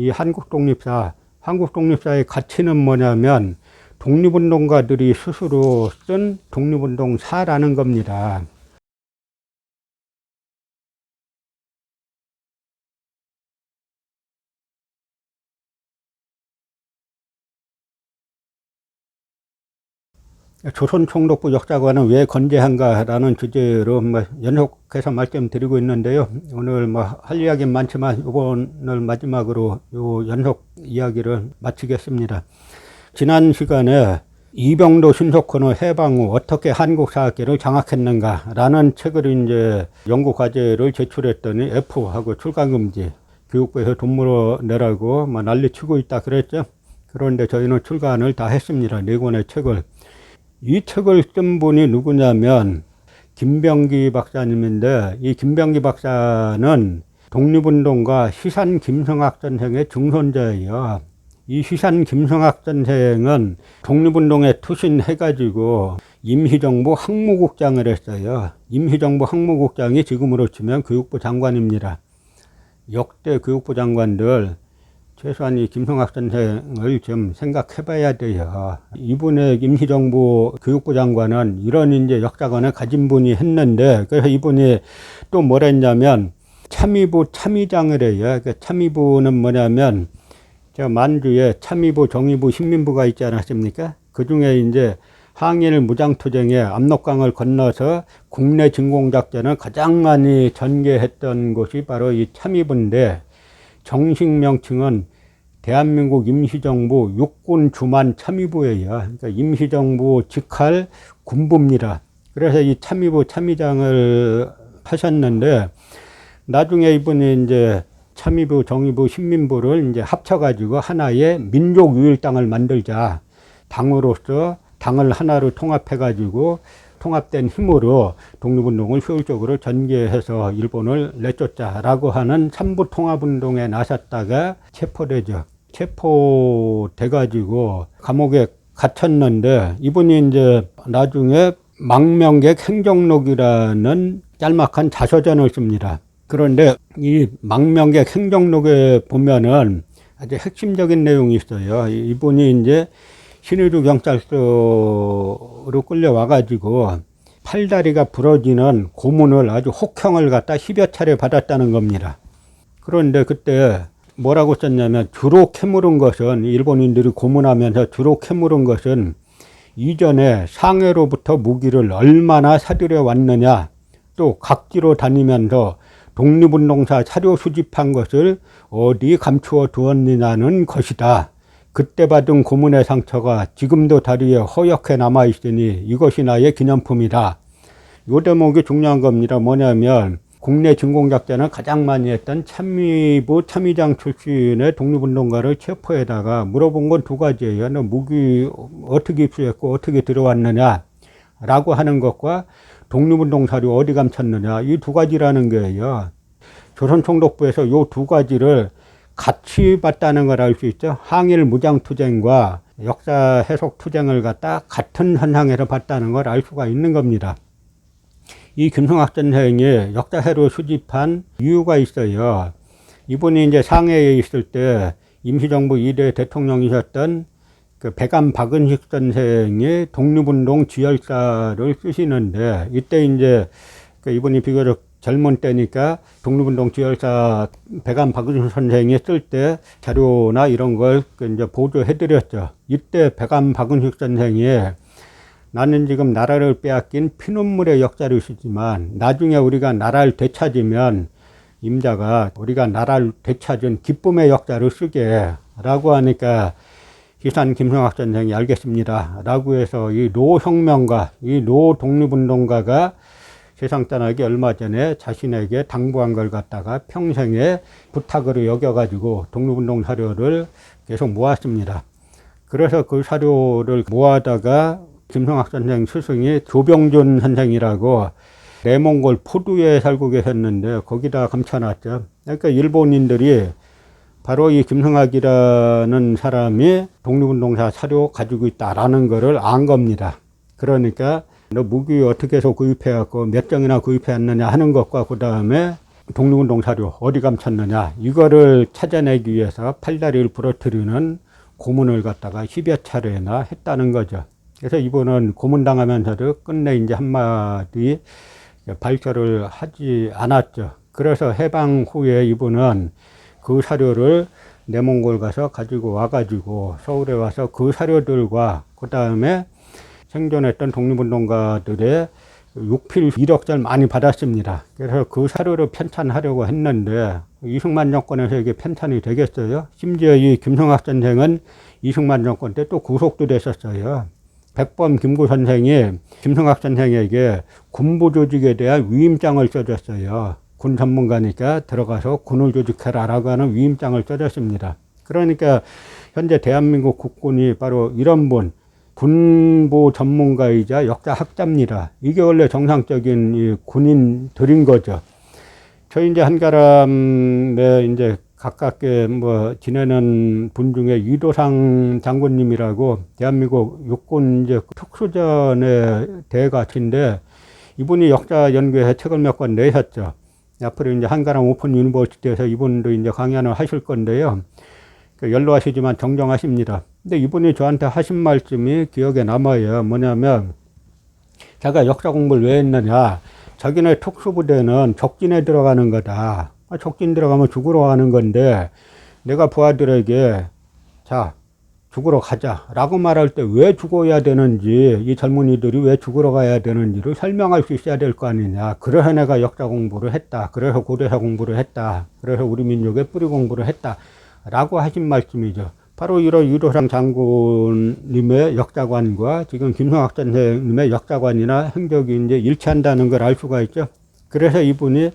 이 한국 독립사, 한국 독립사의 가치는 뭐냐면 독립운동가들이 스스로 쓴 독립운동사라는 겁니다. 조선 총독부 역사관은 왜 건재한가라는 주제로 뭐 연속해서 말씀드리고 있는데요. 오늘 뭐 할 이야기는 많지만 이번을 마지막으로 요 연속 이야기를 마치겠습니다. 지난 시간에 이병도 신속헌의 해방 후 어떻게 한국 사학계를 장악했는가라는 책을 이제 연구 과제를 제출했더니 F하고 출간 금지 교육부에서 돈 물어내라고 막 난리치고 있다 그랬죠. 그런데 저희는 출간을 다 했습니다. 네 권의 책을. 이 책을 쓴 분이 누구냐면 김병기 박사님인데 이 김병기 박사는 독립운동가 시산 김성학 선생의 증손자예요. 이 시산 김성학 선생은 독립운동에 투신해가지고 임시정부 항무국장을 했어요. 임시정부 항무국장이 지금으로 치면 교육부 장관입니다. 역대 교육부 장관들 최소한 이 김성학 선생을 좀 생각해 봐야 돼요. 이분의 임시정부 교육부 장관은 이런 이제 역사관을 가진 분이 했는데, 그래서 이분이 또 뭐라 했냐면, 참의부 참의장을 해요. 그 참의부는 뭐냐면, 저 만주에 참의부, 정의부, 신민부가 있지 않았습니까? 그 중에 이제 항일 무장투쟁에 압록강을 건너서 국내 진공작전을 가장 많이 전개했던 곳이 바로 이 참의부인데, 정식 명칭은 대한민국 임시정부 육군 주만 참의부예요. 그러니까 임시정부 직할 군부입니다. 그래서 이 참의부 참의장을 하셨는데 나중에 이분이 이제 참의부, 정의부, 신민부를 이제 합쳐가지고 하나의 민족유일당을 만들자. 당으로서 당을 하나로 통합해가지고 통합된 힘으로 독립운동을 효율적으로 전개해서 일본을 내쫓자라고 하는 삼부 통합운동에 나섰다가 체포되죠. 체포돼가지고 감옥에 갇혔는데 이분이 이제 나중에 망명객 행정록이라는 짤막한 자서전을 씁니다. 그런데 이 망명객 행정록에 보면은 아주 핵심적인 내용이 있어요. 이분이 이제 신의주 경찰서로 끌려와가지고 팔다리가 부러지는 고문을 아주 혹형을 갖다 10여 차례 받았다는 겁니다. 그런데 그때 뭐라고 썼냐면 주로 캐물은 것은 일본인들이 고문하면서 주로 캐물은 것은 이전에 상해로부터 무기를 얼마나 사들여 왔느냐 또 각지로 다니면서 독립운동사 사료 수집한 것을 어디 감추어 두었느냐는 것이다. 그때 받은 고문의 상처가 지금도 다리에 허옇게 남아 있으니 이것이 나의 기념품이다. 요 대목이 중요한 겁니다. 뭐냐면 국내 진공작전을 가장 많이 했던 참미부 참의장 출신의 독립운동가를 체포해다가 물어본 건 두 가지예요. 너 무기 어떻게 입수했고 어떻게 들어왔느냐 라고 하는 것과 독립운동 사료 어디 감췄느냐 이 두 가지라는 거예요. 조선총독부에서 이두 가지를 같이 봤다는 걸 알 수 있죠. 항일 무장투쟁과 역사 해석 투쟁을 갖다 같은 현상에서 봤다는 걸 알 수가 있는 겁니다. 이 김성학 선생이 역사회로 수집한 이유가 있어요. 이분이 이제 상해에 있을 때 임시정부 2대 대통령이셨던 그 백암 박은식 선생이 독립운동 지열사를 쓰시는데 이때 이제 그 이분이 비교적 젊은 때니까 독립운동 지열사 백암 박은식 선생이 쓸 때 자료나 이런 걸그 이제 보조해 드렸죠. 이때 백암 박은식 선생이 나는 지금 나라를 빼앗긴 피눈물의 역사를 쓰지만 나중에 우리가 나라를 되찾으면 임자가 우리가 나라를 되찾은 기쁨의 역사를 쓰게 라고 하니까 기산 김성학 선생이 알겠습니다. 라고 해서 이 노혁명가, 이 노독립운동가가 세상 떠나기 얼마 전에 자신에게 당부한 걸 갖다가 평생에 부탁으로 여겨가지고 독립운동 사료를 계속 모았습니다. 그래서 그 사료를 모아다가 김성학 선생 스승이 조병준 선생이라고 내몽골 포두에 살고 계셨는데 거기다 감춰놨죠. 그러니까 일본인들이 바로 이 김성학이라는 사람이 독립운동사 사료 가지고 있다라는 것을 안 겁니다. 그러니까 너 무기 어떻게 해서 구입해갖고 몇 정이나 구입해왔느냐 하는 것과 그 다음에 독립운동 사료 어디 감췄느냐 이거를 찾아내기 위해서 팔다리를 부러뜨리는 고문을 갖다가 10여 차례나 했다는 거죠. 그래서 이분은 고문당하면서도 끝내 이제 한마디 발표를 하지 않았죠. 그래서 해방 후에 이분은 그 사료를 내몽골 가서 가지고 와가지고 서울에 와서 그 사료들과 그 다음에 생존했던 독립운동가들의 육필 이력들 많이 받았습니다. 그래서 그 사료를 편찬하려고 했는데 이승만 정권에서 이게 편찬이 되겠어요? 심지어 이 김성학 선생은 이승만 정권 때 또 구속도 됐었어요. 백범 김구 선생이 김성학 선생에게 군부 조직에 대한 위임장을 써줬어요. 군 전문가니까 들어가서 군을 조직해라라고 하는 위임장을 써줬습니다. 그러니까 현재 대한민국 국군이 바로 이런 분, 군부 전문가이자 역사학자입니다. 이게 원래 정상적인 이 군인들인 거죠. 저희 이제 한가람에 이제 가깝게 뭐 지내는 분 중에 이도상 장군님이라고 대한민국 육군 이제 특수전의 대가치인데 이분이 역사 연구에 책을 몇 권 내셨죠. 앞으로 이제 한가람 오픈 유니버시티에서 이분도 이제 강연을 하실 건데요. 그 연로하시지만 정정하십니다. 근데 이분이 저한테 하신 말씀이 기억에 남아요. 뭐냐면 제가 역사 공부를 왜 했느냐. 자기네 특수부대는 적진에 들어가는 거다. 아, 적진 들어가면 죽으러 가는 건데 내가 부하들에게 자 죽으러 가자 라고 말할 때 왜 죽어야 되는지 이 젊은이들이 왜 죽으러 가야 되는지를 설명할 수 있어야 될 거 아니냐 그래서 내가 역사 공부를 했다 그래서 고대사 공부를 했다 그래서 우리 민족의 뿌리 공부를 했다 라고 하신 말씀이죠 바로 이런 유도상 장군님의 역사관과 지금 김성학 선생님의 역사관이나 행적이 이제 일치한다는 걸 알 수가 있죠 그래서 이분이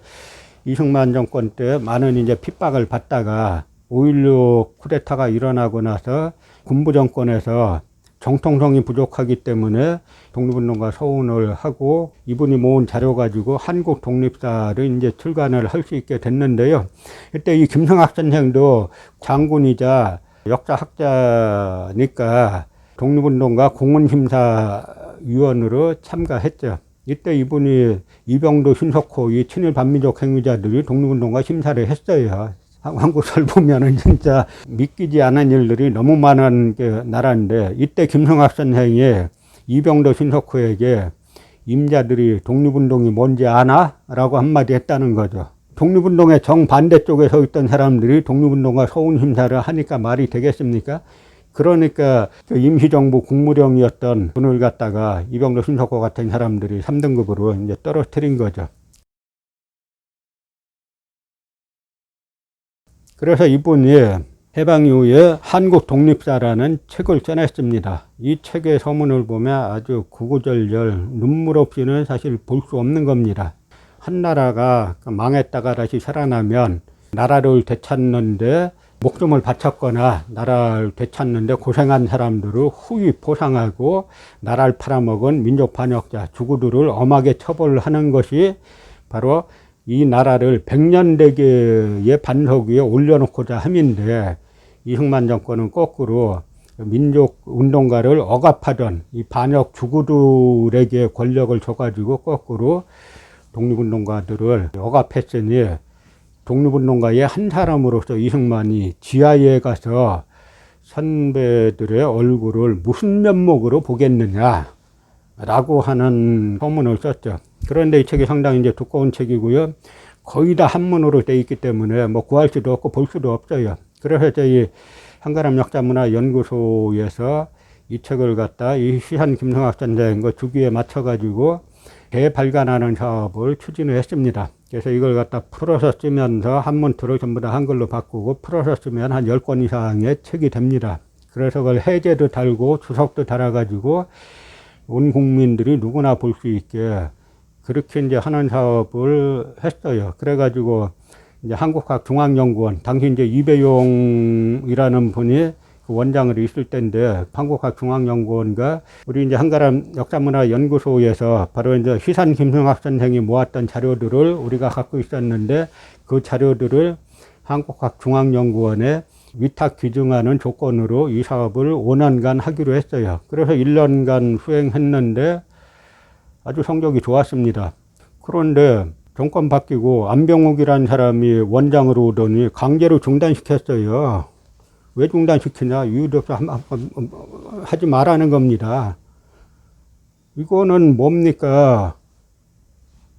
이승만 정권 때 많은 이제 핍박을 받다가 5.16 쿠데타가 일어나고 나서 군부 정권에서 정통성이 부족하기 때문에 독립운동가 서운을 하고 이분이 모은 자료 가지고 한국 독립사를 이제 출간을 할 수 있게 됐는데요. 그때 이 김성학 선생도 장군이자 역사학자니까 독립운동가 공훈심사위원으로 참가했죠. 이때 이분이 이병도 신석호 이 친일 반민족 행위자들이 독립운동가 심사를 했어요. 한국을 보면은 진짜 믿기지 않은 일들이 너무 많은 게 나라인데 이때 김성학 선생이 이병도 신석호에게 임자들이 독립운동이 뭔지 아나? 라고 한마디 했다는 거죠. 독립운동의 정반대쪽에 서 있던 사람들이 독립운동가 서운심사를 하니까 말이 되겠습니까? 그러니까 그 임시정부 국무령이었던 분을 갖다가 이병도 신석호 같은 사람들이 3등급으로 이제 떨어뜨린 거죠. 그래서 이분이 해방 이후에 한국 독립사라는 책을 써냈습니다. 이 책의 서문을 보면 아주 구구절절 눈물 없이는 사실 볼 수 없는 겁니다. 한 나라가 망했다가 다시 살아나면 나라를 되찾는데 목숨을 바쳤거나 나라를 되찾는데 고생한 사람들을 후히 보상하고 나라를 팔아먹은 민족 반역자 주구들을 엄하게 처벌하는 것이 바로 이 나라를 백년 대계의 반석 위에 올려놓고자 함인데 이승만 정권은 거꾸로 민족 운동가를 억압하던 이 반역 주구들에게 권력을 줘가지고 거꾸로 독립운동가들을 억압했으니 독립운동가의 한 사람으로서 이승만이 지하에 가서 선배들의 얼굴을 무슨 면목으로 보겠느냐 라고 하는 서문을 썼죠. 그런데 이 책이 상당히 이제 두꺼운 책이고요. 거의 다 한문으로 돼 있기 때문에 뭐 구할 수도 없고 볼 수도 없어요. 그래서 저희 한가람 역사문화 연구소에서 이 책을 갖다 이 시한 김성학 선생과 주기에 맞춰가지고 대발간하는 사업을 추진을 했습니다. 그래서 이걸 갖다 풀어서 쓰면서 한 문투를 전부 다 한글로 바꾸고 풀어서 쓰면 한 10권 이상의 책이 됩니다. 그래서 그걸 해제도 달고 주석도 달아가지고 온 국민들이 누구나 볼 수 있게 그렇게 이제 하는 사업을 했어요. 그래가지고 이제 한국학 중앙연구원, 당시 이제 이배용이라는 분이 그 원장으로 있을 때인데 한국학 중앙연구원과 우리 이제 한가람 역사문화연구소에서 바로 이제 희산 김승학 선생이 모았던 자료들을 우리가 갖고 있었는데 그 자료들을 한국학 중앙연구원에 위탁 기증하는 조건으로 이 사업을 5년간 하기로 했어요. 그래서 1년간 수행했는데 아주 성적이 좋았습니다. 그런데 정권 바뀌고 안병욱이라는 사람이 원장으로 오더니 강제로 중단시켰어요. 왜 중단시키냐? 이유도 없어 하지 말라는 겁니다. 이거는 뭡니까?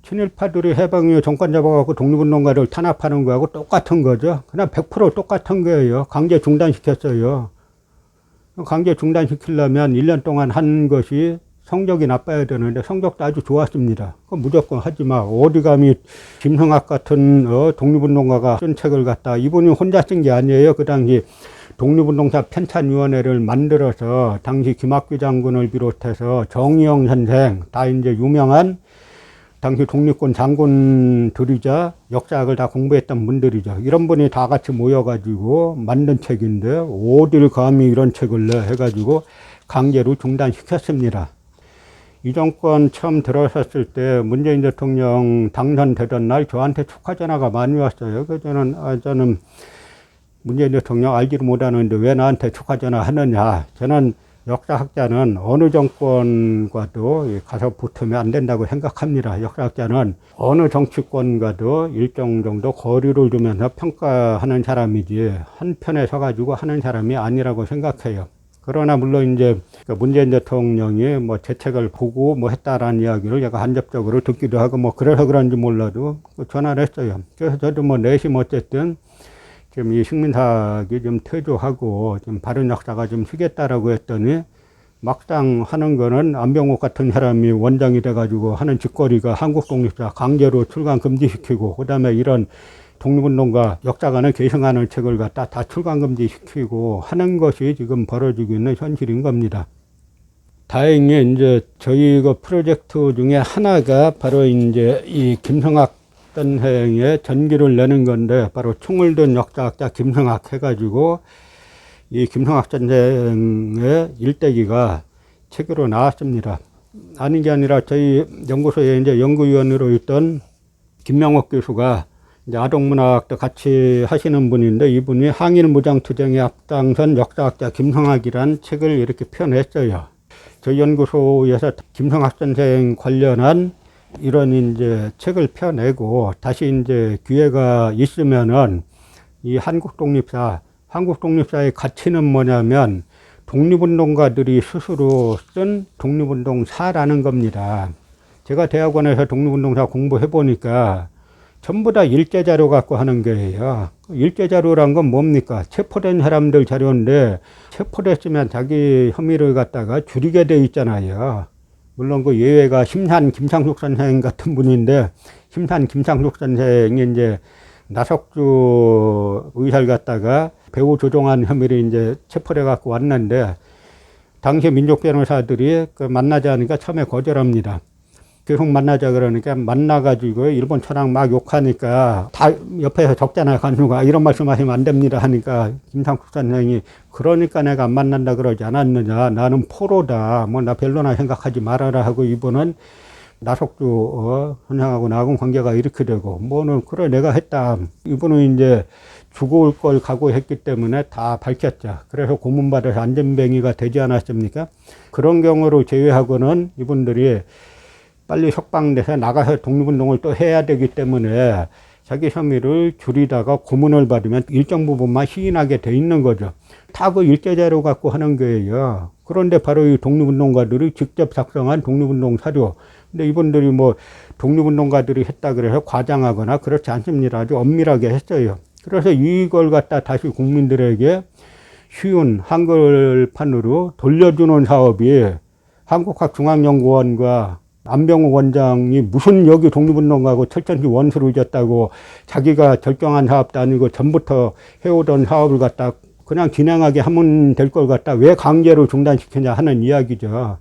친일파들이 해방이후 정권 잡아갖고 독립운동가를 탄압하는 거하고 똑같은 거죠. 그냥 100% 똑같은 거예요. 강제 중단시켰어요. 강제 중단시키려면 1년 동안 한 것이 성적이 나빠야 되는데 성적도 아주 좋았습니다. 그 무조건 하지 마. 어디 감히 김성학 같은 어, 독립운동가가 쓴 책을 갖다 이분이 혼자 쓴 게 아니에요. 그 당시 독립운동사 편찬위원회를 만들어서 당시 김학규 장군을 비롯해서 정의영 선생 다 이제 유명한 당시 독립군 장군들이자 역사학을 다 공부했던 분들이죠. 이런 분이 다 같이 모여가지고 만든 책인데 어딜 감히 이런 책을 내 해가지고 강제로 중단시켰습니다. 이 정권 처음 들어섰을 때 문재인 대통령 당선되던 날 저한테 축하 전화가 많이 왔어요. 그 저는 아, 저는 문재인 대통령 알지도 못하는데 왜 나한테 축하 전화 하느냐. 저는 역사학자는 어느 정권과도 가서 붙으면 안 된다고 생각합니다. 역사학자는 어느 정치권과도 일정 정도 거리를 두면서 평가하는 사람이지 한편에 서가지고 하는 사람이 아니라고 생각해요. 그러나 물론 이제 그 문재인 대통령이 뭐제 책을 보고 뭐 했다라는 이야기를 제가 간접적으로 듣기도 하고 뭐 그래서 그런지 몰라도 그 전화를 했어요. 그래서 저도 뭐 내심 어쨌든 지금 이 식민사학이 좀 퇴조하고 좀 바른 역사가 좀 쓰겠다라고 했더니 막상 하는 거는 안병욱 같은 사람이 원장이 돼가지고 하는 짓거리가 한국 독립사 강제로 출간 금지시키고 그다음에 이런 독립운동가 역사관을 계승하는 책을 갖다 다 출간 금지시키고 하는 것이 지금 벌어지고 있는 현실인 겁니다. 다행히 이제 저희 그 프로젝트 중에 하나가 바로 이제 이 김성학 선생의 전기를 내는 건데 바로 총을 든 역사학자 김성학 해가지고 이 김성학 선생의 일대기가 책으로 나왔습니다. 아닌 게 아니라 저희 연구소에 이제 연구위원으로 있던 김명옥 교수가 이제 아동문학도 같이 하시는 분인데 이분이 항일 무장투쟁에 앞장선 역사학자 김성학이란 책을 이렇게 표현했어요. 저희 연구소에서 김성학 선생 관련한 이런 이제 책을 펴내고 다시 이제 기회가 있으면은 이 한국 독립사, 한국 독립사의 가치는 뭐냐면 독립운동가들이 스스로 쓴 독립운동사라는 겁니다. 제가 대학원에서 독립운동사 공부해 보니까 전부 다 일제 자료 갖고 하는 거예요. 일제 자료란 건 뭡니까? 체포된 사람들 자료인데 체포됐으면 자기 혐의를 갖다가 줄이게 돼 있잖아요. 물론 그 예외가 심산 김상숙 선생 같은 분인데 심산 김상숙 선생이 이제 나석주 의사를 갖다가 배우 조종한 혐의로 이제 체포돼 갖고 왔는데 당시 민족 변호사들이 그 만나자 하니까 처음에 거절합니다. 계속 만나자 그러니까 만나가지고 일본 천황 막 욕하니까 다 옆에서 적잖아요 간수가. 이런 말씀하시면 안 됩니다 하니까 김상국 선생이 그러니까 내가 안 만난다 그러지 않았느냐. 나는 포로다. 뭐 나 별로나 생각하지 말아라 하고 이분은 나석주 어, 선생하고 나하고 관계가 이렇게 되고 뭐는 그래 내가 했다. 이분은 이제 죽을 걸 각오했기 때문에 다 밝혔죠. 그래서 고문받아서 안전뱅이가 되지 않았습니까? 그런 경우를 제외하고는 이분들이 빨리 석방돼서 나가서 독립운동을 또 해야 되기 때문에 자기 혐의를 줄이다가 고문을 받으면 일정 부분만 시인하게 돼 있는 거죠. 다 그 일제자료 갖고 하는 거예요. 그런데 바로 이 독립운동가들이 직접 작성한 독립운동 사료. 근데 이분들이 뭐 독립운동가들이 했다 그래서 과장하거나 그렇지 않습니다. 아주 엄밀하게 했어요. 그래서 이걸 갖다 다시 국민들에게 쉬운 한글판으로 돌려주는 사업이 한국학중앙연구원과 안병호 원장이 무슨 여기 독립운동가고 철저히 원수를 졌다고 자기가 결정한 사업도 아니고 전부터 해오던 사업을 갖다 그냥 진행하게 하면 될 걸 갖다 왜 강제로 중단시키냐 하는 이야기죠.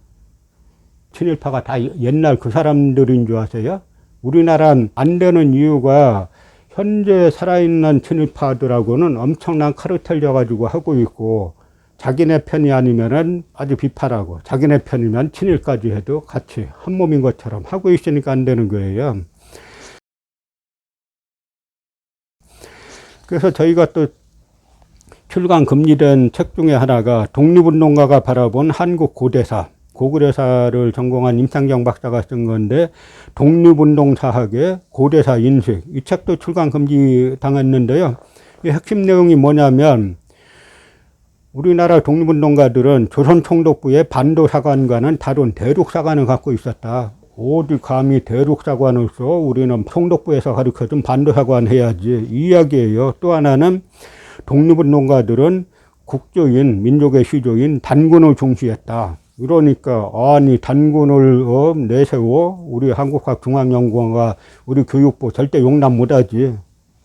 친일파가 다 옛날 그 사람들인 줄 아세요? 우리나라는 안 되는 이유가 현재 살아있는 친일파들하고는 엄청난 카르텔 져가지고 하고 있고 자기네 편이 아니면은 아주 비판하고 자기네 편이면 친일까지 해도 같이 한 몸인 것처럼 하고 있으니까 안 되는 거예요. 그래서 저희가 또 출간 금지된 책 중에 하나가 독립운동가가 바라본 한국 고대사 고구려사를 전공한 임상정 박사가 쓴 건데 독립운동사학의 고대사 인식 이 책도 출간 금지 당했는데요. 이 핵심 내용이 뭐냐면 우리나라 독립운동가들은 조선 총독부의 반도 사관과는 다른 대륙 사관을 갖고 있었다. 어디 감히 대륙 사관으로서 우리는 총독부에서 가르쳐준 반도 사관 해야지 이 이야기예요. 또 하나는 독립운동가들은 국조인 민족의 시조인 단군을 중시했다. 그러니까 아니 단군을 어, 내세워 우리 한국학 중앙연구원과 우리 교육부 절대 용납 못하지.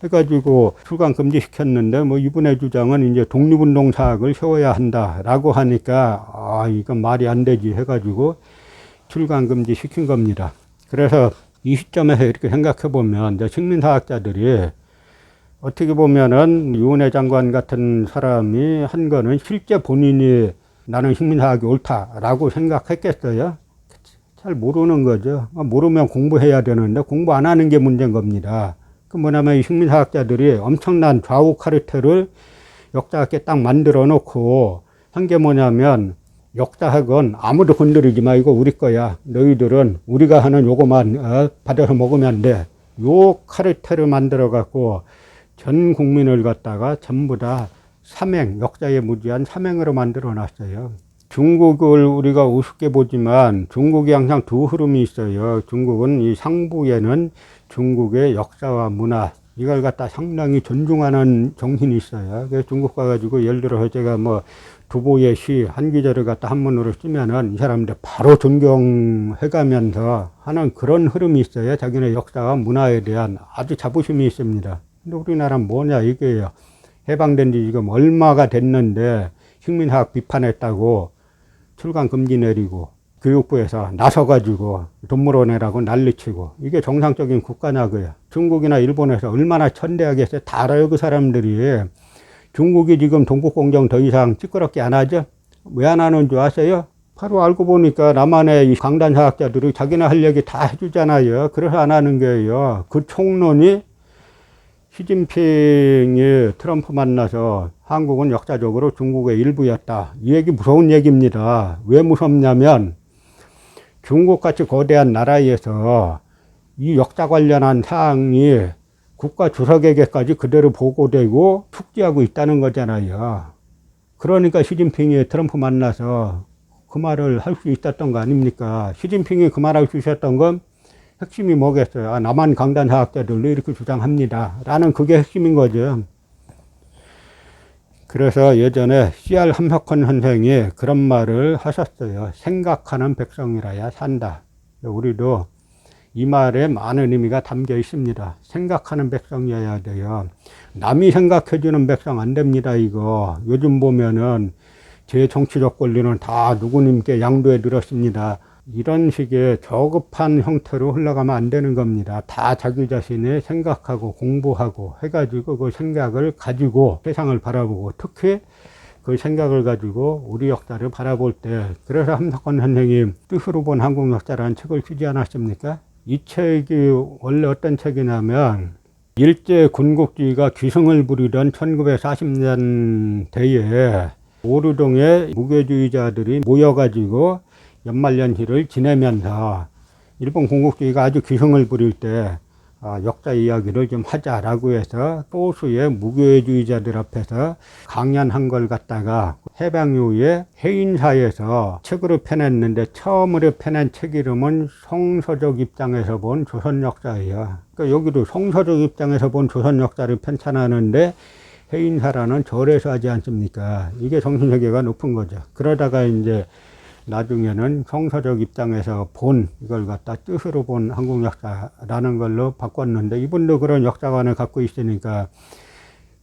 해가지고 출간 금지시켰는데 뭐 이분의 주장은 이제 독립운동 사학을 세워야 한다라고 하니까 아 이건 말이 안 되지 해가지고 출간 금지 시킨 겁니다. 그래서 이 시점에서 이렇게 생각해 보면 이제 식민사학자들이 어떻게 보면은 유은혜 장관 같은 사람이 한 거는 실제 본인이 나는 식민사학이 옳다라고 생각했겠어요? 잘 모르는 거죠. 모르면 공부해야 되는데 공부 안 하는 게 문제인 겁니다. 그 뭐냐면 이 식민사학자들이 엄청난 좌우 카르텔을 역사학에 딱 만들어 놓고 한 게 뭐냐면 역사학은 아무도 건드리지 마. 이거 우리 거야. 너희들은 우리가 하는 요거만 어, 받아서 먹으면 돼. 요 카르텔을 만들어 갖고 전 국민을 갖다가 전부 다 삼행, 역사에 무지한 삼행으로 만들어 놨어요. 중국을 우리가 우습게 보지만 중국이 항상 두 흐름이 있어요. 중국은 이 상부에는 중국의 역사와 문화 이걸 갖다 상당히 존중하는 정신이 있어요. 그래서 중국 가가지고 예를 들어서 제가 뭐 두보의 시 한 기절을 갖다 한문으로 쓰면은 이 사람들 바로 존경해가면서 하는 그런 흐름이 있어요. 자기네 역사와 문화에 대한 아주 자부심이 있습니다. 근데 우리나라는 뭐냐 이게요. 해방된 지 지금 얼마가 됐는데 식민학 비판했다고 출간 금지 내리고 교육부에서 나서가지고 돈 물어내라고 난리치고 이게 정상적인 국가냐고요. 중국이나 일본에서 얼마나 천대하겠어요. 다 알아요 그 사람들이. 중국이 지금 동북공정 더 이상 찌끄럽게 안 하죠? 왜 안 하는 줄 아세요? 바로 알고 보니까 남한의 이 강단 사학자들이 자기네 할 얘기 다 해주잖아요. 그래서 안 하는 거예요. 그 총론이 시진핑이 트럼프 만나서 한국은 역사적으로 중국의 일부였다. 이 얘기 무서운 얘기입니다. 왜 무섭냐면 중국같이 거대한 나라에서 이 역사 관련한 사항이 국가 주석에게까지 그대로 보고되고 숙지하고 있다는 거잖아요. 그러니까 시진핑이 트럼프 만나서 그 말을 할 수 있었던 거 아닙니까? 시진핑이 그 말할 수 있었던 건 핵심이 뭐겠어요? 아, 남한 강단 사학자들도 이렇게 주장합니다. 라는 그게 핵심인 거죠. 그래서 예전에 C.R. 함석헌 선생이 그런 말을 하셨어요. 생각하는 백성이라야 산다. 우리도 이 말에 많은 의미가 담겨 있습니다. 생각하는 백성이어야 돼요. 남이 생각해주는 백성 안 됩니다, 이거. 요즘 보면은 제 정치적 권리는 다 누구님께 양도해 들었습니다. 이런 식의 저급한 형태로 흘러가면 안 되는 겁니다. 다 자기 자신의 생각하고 공부하고 해가지고 그 생각을 가지고 세상을 바라보고 특히 그 생각을 가지고 우리 역사를 바라볼 때 그래서 함석헌 선생님 뜻으로 본 한국 역사라는 책을 쓰지 않았습니까? 이 책이 원래 어떤 책이냐면 일제 군국주의가 기승을 부리던 1940년 대에 오류동의 무교주의자들이 모여가지고 연말연시를 지내면서 일본 군국주의가 아주 기승을 부릴 때 어, 역사 이야기를 좀 하자라고 해서 소수의 무교주의자들 앞에서 강연한 걸 갖다가 해방 이후에 해인사에서 책으로 펴냈는데 처음으로 펴낸 책 이름은 성서적 입장에서 본 조선 역사예요. 그러니까 여기도 성서적 입장에서 본 조선 역사를 편찬하는데 해인사라는 절에서 하지 않습니까? 이게 정신세계가 높은 거죠. 그러다가 이제 나중에는 성서적 입장에서 본 이걸 갖다 뜻으로 본 한국 역사라는 걸로 바꿨는데 이분도 그런 역사관을 갖고 있으니까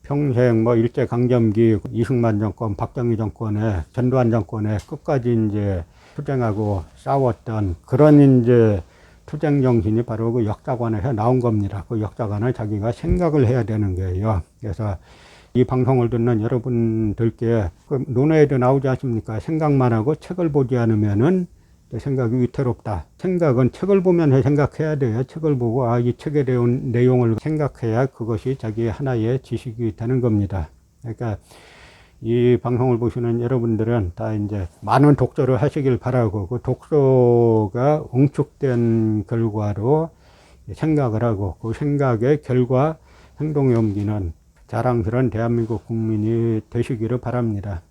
평생 뭐 일제 강점기 이승만 정권, 박정희 정권에 전두환 정권에 끝까지 이제 투쟁하고 싸웠던 그런 이제 투쟁 정신이 바로 그 역사관에서 나온 겁니다. 그 역사관을 자기가 생각을 해야 되는 거예요. 그래서 이 방송을 듣는 여러분들께 그 논어에도 나오지 않습니까? 생각만 하고 책을 보지 않으면은 생각이 위태롭다. 생각은 책을 보면서 생각해야 돼요. 책을 보고 아 이 책에 대한 내용을 생각해야 그것이 자기 하나의 지식이 되는 겁니다. 그러니까 이 방송을 보시는 여러분들은 다 이제 많은 독서를 하시길 바라고 그 독서가 응축된 결과로 생각을 하고 그 생각의 결과 행동에 옮기는 자랑스러운 대한민국 국민이 되시기를 바랍니다.